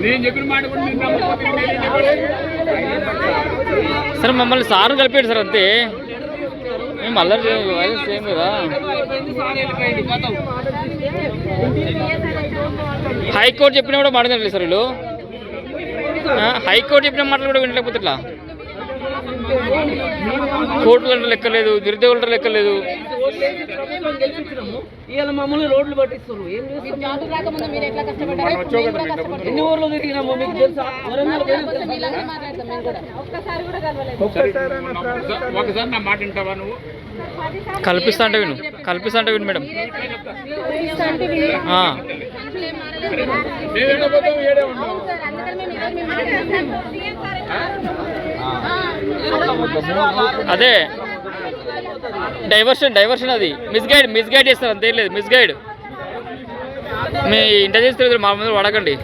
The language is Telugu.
నేనేం చెప్పాలి? సార్ మమ్మల్ని సార్ కలిపాడు సార్ అంతే. మేము అల్లరి చేయం కదా. హైకోర్టు చెప్పినా కూడా మాట్లాడలేదు సార్ వీళ్ళు. హైకోర్టు చెప్పిన మాటలు కూడా వినలేకపోతే ఇట్లా కోర్టులు అంటే లెక్కలేదు నిరుద్యోగులు ఇవాళ మమ్మల్ని రోడ్లు పట్టిస్తారు ఏం కష్టపడ్డాం. ఎన్ని ఊర్లు తిరిగినామో మీకు తెలుసా? వరంగల్ ఒకసారి- నా మాట వింటావా నువ్వు? కల్పిస్తా అంటే విను. కల్పిస్తా అంటే విను మేడం. అదే. డైవర్షన్ డైవర్షన్ అది. మిస్గైడ్ మిస్గైడ్ చేస్తారు అంతే లేదు. మిస్గైడ్ మీ ఇంటర్ తెలియదు మా ముందు వాడకండి.